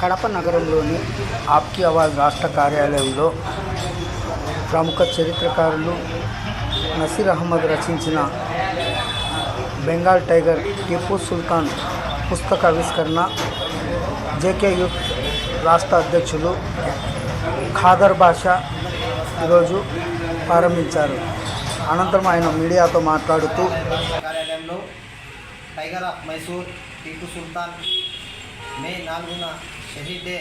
కడప నగరంలోని ఆప్కి అవార్డ్ రాష్ట్ర కార్యాలయంలో ప్రముఖ చరిత్రకారులు నసీర్ అహ్మద్ రచించిన బెంగాల్ టైగర్ టిప్పు సుల్తాన్ పుస్తక ఆవిష్కరణ జేకే యూత్ రాష్ట్ర అధ్యక్షులు ఖాదర్ బాషా ఈరోజు ప్రారంభించారు. అనంతరం ఆయన మీడియాతో మాట్లాడుతూ కార్యాలయంలో tiger of Mysore Tipu Sultan May నాలుగున షహీద్ డే.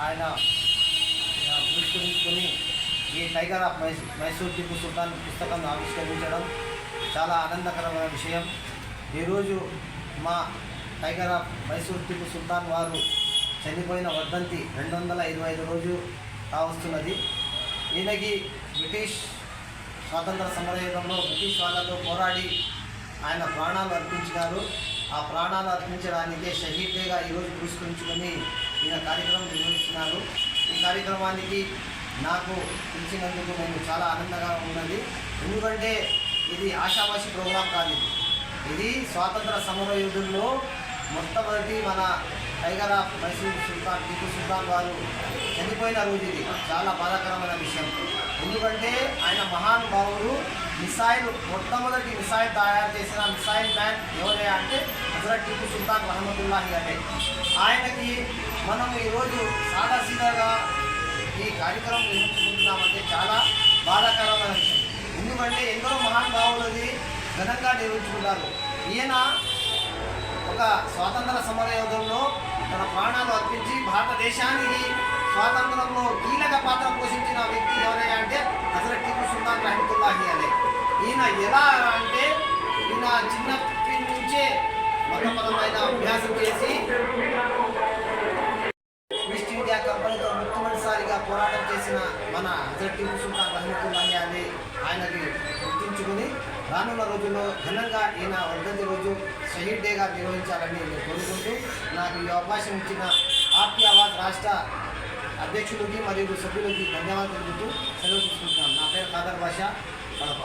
ఆయన ఆ, పురస్కరించుకొని ఈ టైగర్ ఆఫ్ మైసూర్ మైసూర్ టిప్పు సుల్తాన్ పుస్తకం ఆవిష్కరించడం చాలా ఆనందకరమైన విషయం. ఈరోజు మా టైగర్ ఆఫ్ మైసూర్ టిప్పు సుల్తాన్ వారు చనిపోయిన వర్ధంతి రెండు వందల ఇరవై ఐదు రోజు కావస్తున్నది. ఈయనకి బ్రిటిష్ స్వాతంత్ర సమరయుగంలో బ్రిటిష్ వాళ్ళతో పోరాడి ఆయన ప్రాణాలు అర్పించినారు. ఆ ప్రాణాలు అర్పించడానికి షహీద్గా ఈరోజు పురస్కరించుకొని ఈయన కార్యక్రమం నిర్వహిస్తున్నారు. ఈ కార్యక్రమానికి నాకు పిలిచినందుకు నేను చాలా ఆనందంగా ఉన్నది. ఎందుకంటే ఇది ఆషామాషి ప్రోగ్రాం కాదు ఇది. ఇది స్వాతంత్ర సమర యుద్ధంలో మొట్టమొదటి మన టైగర్ ఆఫ్ మైసూర్ సుల్తాన్ టిప్పు సుల్తాన్ వారు చనిపోయిన రోజు ఇది. చాలా బాధాకరమైన విషయం. ఎందుకంటే ఆయన మహానుభావుడు మిసైల్ మొట్టమొదటి మిసైల్ తయారు చేసిన మిసైల్ మ్యాన్ ఎవరే అంటే హజరత్ టిప్పు సుల్తాన్ రహమతుల్లాహి అంటే ఆయనకి మనం ఈరోజు సాదాసీదాగా ఈ కార్యక్రమం నిర్వహించుకుంటున్నామంటే చాలా బాధాకరమైన విషయం. ఎందుకంటే ఎందరో మహానుభావులది ఘనంగా నిర్వహించుకున్నారు ఈయన ఒక స్వాతంత్ర సమర తన ప్రాణాలు అర్పించి భారతదేశానికి స్వాతంత్రంలో కీలక పాత్ర పోషించిన వ్యక్తి ఎవరైనా అంటే అసలు టిపు సుల్తాన్ రహమతుల్లాహి అనే ఈయన ఎలా అంటే ఈయన చిన్నప్పటి నుంచే మతపరమైన అభ్యాసం చేసి ఈస్ట్ ఇండియా కంపెనీతో మొట్టమొదటిసారిగా పోరాటం చేసిన మన హజరత్ టిపు సుల్తాన్ రహమతుల్లాహి అలీ ఆయనకి గుర్తించుకుని రానున్న రోజుల్లో ఘనంగా ఈయన వర్ధంతి రోజు షహీద్ డేగా నిర్వహించాలని నేను కోరుకుంటూ నాకు ఈ అవకాశం ఇచ్చిన ఆర్టీ అవాజ్ రాష్ట్ర అధ్యక్షులకి మరియు సభ్యులకి ధన్యవాదాలు తెలుపుతూ సెలవు తీసుకుంటున్నాను. నా పేరు ఖాదర్ భాష కడప.